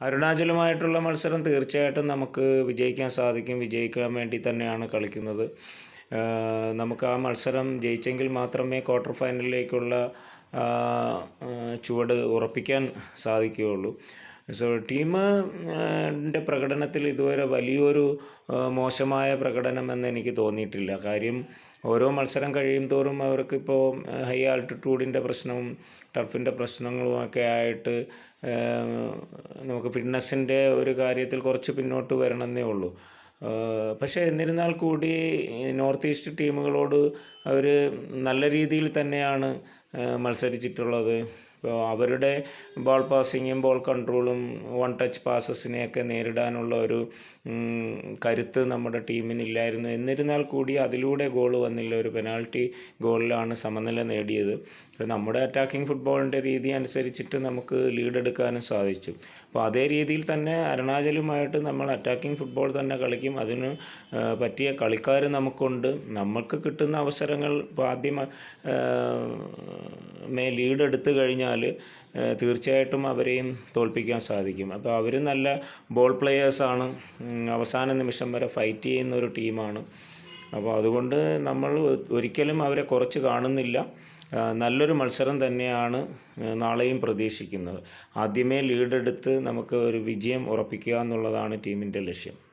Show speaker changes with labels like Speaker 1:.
Speaker 1: അരുണാചലുമായിട്ടുള്ള മത്സരം തീർച്ചയായിട്ടും നമുക്ക് വിജയിക്കാൻ സാധിക്കും. വിജയിക്കാൻ വേണ്ടി തന്നെയാണ് കളിക്കുന്നത്. നമുക്ക് ആ മത്സരം ജയിച്ചെങ്കിൽ മാത്രമേ ക്വാർട്ടർ ഫൈനലിലേക്കുള്ള ചുവട് ഉറപ്പിക്കാൻ സാധിക്കുകയുള്ളൂ. സോ ടീം ന്റെ പ്രകടനത്തിൽ ഇതുവരെ വലിയൊരു മോശമായ പ്രകടനം എന്ന് എനിക്ക് തോന്നിയിട്ടില്ല. കാര്യം ഓരോ മത്സരം കഴിയും തോറും അവർക്കിപ്പോൾ ഹൈ ആൾട്ടിറ്റ്യൂഡിന്റെ പ്രശ്നവും ടർഫിന്റെ പ്രശ്നങ്ങളും ഒക്കെ ആയിട്ട് നമുക്ക് ഫിറ്റ്നസ്സിന്റെ ഒരു കാര്യത്തിൽ കുറച്ച് പിന്നോട്ട് വരണമെന്നേ ഉള്ളൂ. പക്ഷേ എന്നിരുന്നാൽ കൂടി നോർത്ത് ഈസ്റ്റ് ടീമുകളോട് അവർ നല്ല രീതിയിൽ തന്നെയാണ് മത്സരിച്ചിട്ടുള്ളത്. ഇപ്പോൾ അവരുടെ ബോൾ പാസിങ്ങും ബോൾ കൺട്രോളും വൺ ടച്ച് പാസസിനെയൊക്കെ നേരിടാനുള്ള ഒരു കരുത്ത് നമ്മുടെ ടീമിനില്ലായിരുന്നു എന്നിരുന്നാൽ കൂടി അതിലൂടെ ഗോൾ വന്നില്ല. ഒരു പെനാൾട്ടി ഗോളിലാണ് സമനില നേടിയത്. നമ്മുടെ അറ്റാക്കിംഗ് ഫുട്ബോളിന്റെ രീതി അനുസരിച്ചിട്ട് നമുക്ക് ലീഡെടുക്കാനും സാധിച്ചു. അപ്പോൾ അതേ രീതിയിൽ തന്നെ അരുണാചലുമായിട്ട് നമ്മൾ അറ്റാക്കിംഗ് ഫുട്ബോൾ തന്നെ കളിക്കും. അതിന് പറ്റിയ കളിക്കാർ നമുക്കുണ്ട്. നമുക്ക് കിട്ടുന്ന അവസരങ്ങൾ ഇപ്പോൾ ആദ്യം മേ ലീഡ് എടുത്തു കഴിഞ്ഞാൽ തീർച്ചയായിട്ടും അവരെയും തോൽപ്പിക്കാൻ സാധിക്കും. അപ്പോൾ അവർ നല്ല ബോൾ പ്ലെയേഴ്സാണ് അവസാന നിമിഷം വരെ ഫൈറ്റ് ചെയ്യുന്ന ഒരു ടീമാണ് അപ്പോൾ അതുകൊണ്ട് നമ്മൾ ഒരിക്കലും അവരെ കുറച്ച് കാണുന്നില്ല. നല്ലൊരു മത്സരം തന്നെയാണ് നാളെയും പ്രതീക്ഷിക്കുന്നത്. ആദ്യമേ ലീഡെടുത്ത് നമുക്ക് ഒരു വിജയം ഉറപ്പിക്കുക എന്നുള്ളതാണ് ടീമിന്റെ ലക്ഷ്യം.